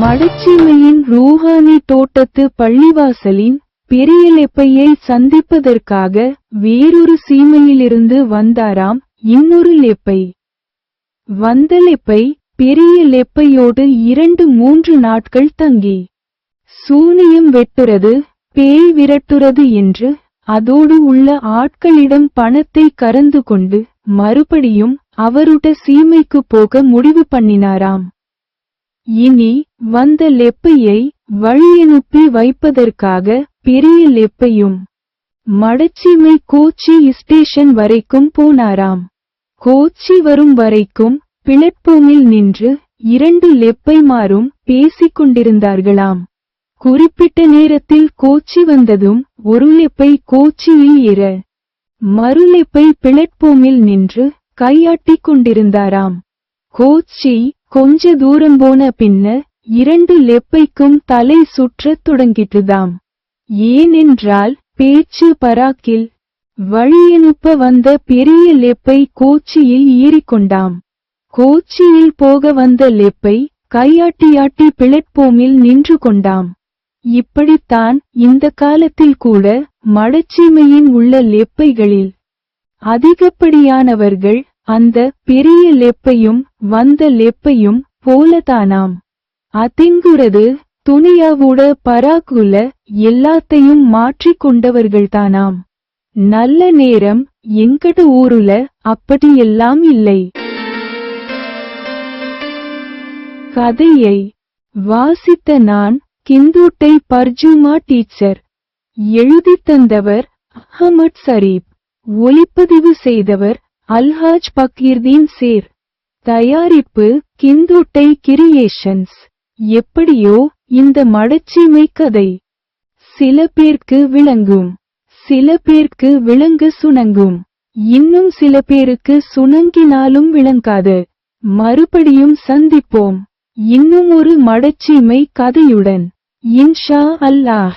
மடச்சீமையின் Rouhani தோட்டத்து பள்ளிவாசலின் பெரிய லெப்பையை சந்திப்பதற்காக வேறொரு சீமையிலிருந்து வந்தாராம் இன்னொரு லெப்பை. வந்த லெப்பை பெரிய லெப்பையோடு இரண்டு மூன்று நாட்கள் தங்கி. சூனியம் வெட்டுறது பேய் விரட்டுறது என்று அதோடு உள்ள ஆட்களிடம் பணத்தை கறந்து கொண்டு மறுபடியும் அவருட சீமைக்கு போக முடிவு பண்ணினாராம். இனி வந்த லெப்பையை வழியனுப்பி வைப்பதற்காக பெரிய லெப்பையும் மடச்சிமை கோச்சி ஸ்டேஷன் வரைக்கும் போனாராம். கோச்சி வரும் வரைக்கும் பிளட்போமில் நின்று இரண்டு லெப்பைமாரும் பேசிக் கொண்டிருந்தார்களாம். குறிப்பிட்ட நேரத்தில் கோச்சி வந்ததும் ஒரு லெப்பை கோச்சியில் ஏற மறுலெப்பை பிளட்போமில் நின்று கையாட்டிக் கொண்டிருந்தாராம். கோச்சி கொஞ்ச தூரம் போன பின்ன இரண்டு லெப்பைக்கும் தலை சுற்றத் தொடங்கிட்டுதாம். ஏனென்றால் பேச்சு பராக்கில் வழியனுப்ப வந்த பெரிய லெப்பை கோச்சியில் ஏறிக்கொண்டாம். கோச்சியில் போக வந்த லெப்பை கையாட்டியாட்டி பிளட்போமில் நின்று கொண்டாம். இப்படித்தான் இந்த காலத்தில் கூட மடச்சீமையின் உள்ள லெப்பைகளில் அதிகப்படியானவர்கள் அந்த பெரிய லெப்பையும் வந்த லெப்பையும் போலதானாம். அதிங்குறது துணியாவோட பராக்குல எல்லாத்தையும் மாற்றிக் கொண்டவர்கள்தானாம். நல்ல நேரம் எங்கட ஊருல அப்படியெல்லாம் இல்லை. கதையை வாசித்த நான் கிந்தூட்டை பர்ஜுமா டீச்சர். எழுதித் தந்தவர் அஹமட் சரீப் ஒளிப்பதிவு செய்தவர் அல்ஹாஜ் பக்கீர்தீன் சேர். தயாரிப்பு கிந்துட்டை கிரியேஷன்ஸ். எப்படியோ இந்த மடச்சீமை கதை. சில பேர்க்கு விளங்கும். சில பேர்க்கு விளங்க சுணங்கும். இன்னும் சில பேருக்கு சுணங்கினாலும் விளங்காது. மறுபடியும் சந்திப்போம். இன்னும் ஒரு மடச்சீமை கதையுடன். இன்ஷா அல்லாஹ்.